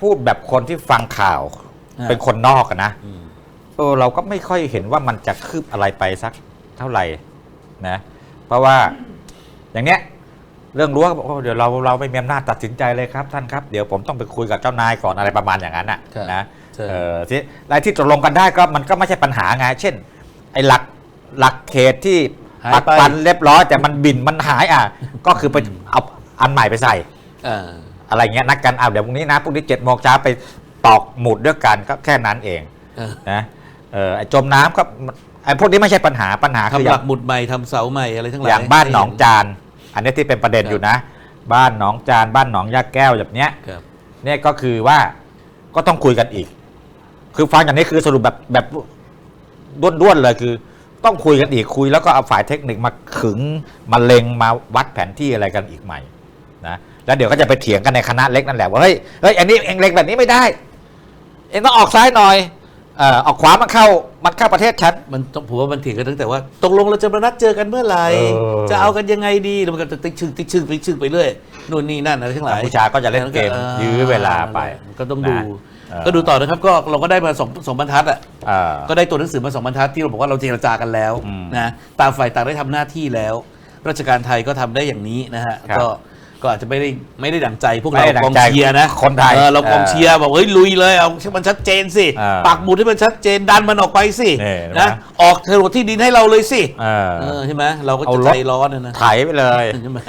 พูดแบบคนที่ฟังข่าวอ่า เป็นคนนอกอะนะอืมเออเราก็ไม่ค่อยเห็นว่ามันจะคืบอะไรไปสักเท่าไหร่นะ เพราะว่าอย่างเนี้ยเรื่องรั้วก็บอกว่าเดี๋ยวเราเราไม่มีอำนาจตัดสินใจเลยครับท่านครับ เดี๋ยวผมต้องไปคุยกับเจ้านายก่อนอะไรประมาณอย่างนั้นน่ะครับนะใช่ เออที่รายที่ตกลงกันได้ก็มันก็ไม่ใช่ปัญหาไงเช่น ไอ้หลักหลักเขตที่หายปักไป ปันเรียบร้อยแต่มันบินมันหายอะ ก็คือไปเอาอันใหม่ไปใส่ อ่า อะไรเงี้ยนัดกันเอาเดี๋ยวพรุ่งนี้นะพรุ่งนี้เจ็ดโมงเช้าไปตอกหมุดด้วยกันก็แค่นั้นเองเออนะเออไอ้จมน้ำก็ไอ้พวกนี้ไม่ใช่ปัญหาปัญหาคือทำอหย่าลังกหมุดใหม่ทำเสาใหม่อะไรทั้งหลายอย่างบ้านหนองให้เจาน อันนี้ที่เป็นประเด็นครับอยู่นะ บ้านหนองจาน บ้านหนองยาแก้วแบบเนี้ย ครับ เนี่ยก็คือว่าก็ต้องคุยกันอีก คือฟังอย่างนี้คือสรุปแบบแบบด้วนๆเลยคือ ต้องคุยกันอีกคุยแล้วก็เอาฝ่ายเทคนิคมาขึงมาเล็งมาวัดแผนที่อะไรกันอีกใหม่ นะแล้วเดี๋ยวก็จะไปเถียงกันในคณะเล็กนั่นแหละว่าเฮ้ยเฮ้ยอันนี้เองเล็งแบบนี้ไม่ได้ เองต้องออกซ้ายหน่อยเอ่อออกขวามันเข้ามันเข้าประเทศฉัน มันต้องผมว่ามันเถียงกันตั้งแต่ว่าตกลงเราจะมานัดเจอกันเมื่อไหร่เออ จะเอากันยังไงดีแล้วมันก็จะติ๊กชึ่งติ๊กชึ่งติ๊กชึ่งไปเรื่อยนู่นนี่นั่นอะไรทั้งหลายกัมพูชาก็จะเล่นเกมออยื้อเวลาไปก็ต้องดู นะเออ ก็ดูต่อนะครับก็เราก็ได้มาสองสองบรรทัดอะ เอ่อ ก็ได้ตัวหนังสือมาสองบรรทัดที่เราบอกว่าเราเจรจากันแล้วอืมนะต่างฝ่ายต่างได้ทำหน้าที่แล้ว ราชการไทยก็ทำได้อย่างนี้นะฮะครับ ก็ ก็อาจจะไม่ได้ไม่ได้ดั่งใจพวกไม่เราได้ดั่กองงใจเชียร์นะคนไทยเออเรากองเออเชียร์บอกเฮ้ยลุยเลยเอาให้มันชัดเจนสิเออปักหมุดให้มันชัดเจนดันมันออกไปสินี่เห็นไหม นะออกโฉนดที่ดินให้เราเลยสิเออ เออใช่ไหมเราก็เอาจะรถ ใจร้อนนะนะ ไถไปเลย ใช่ไหม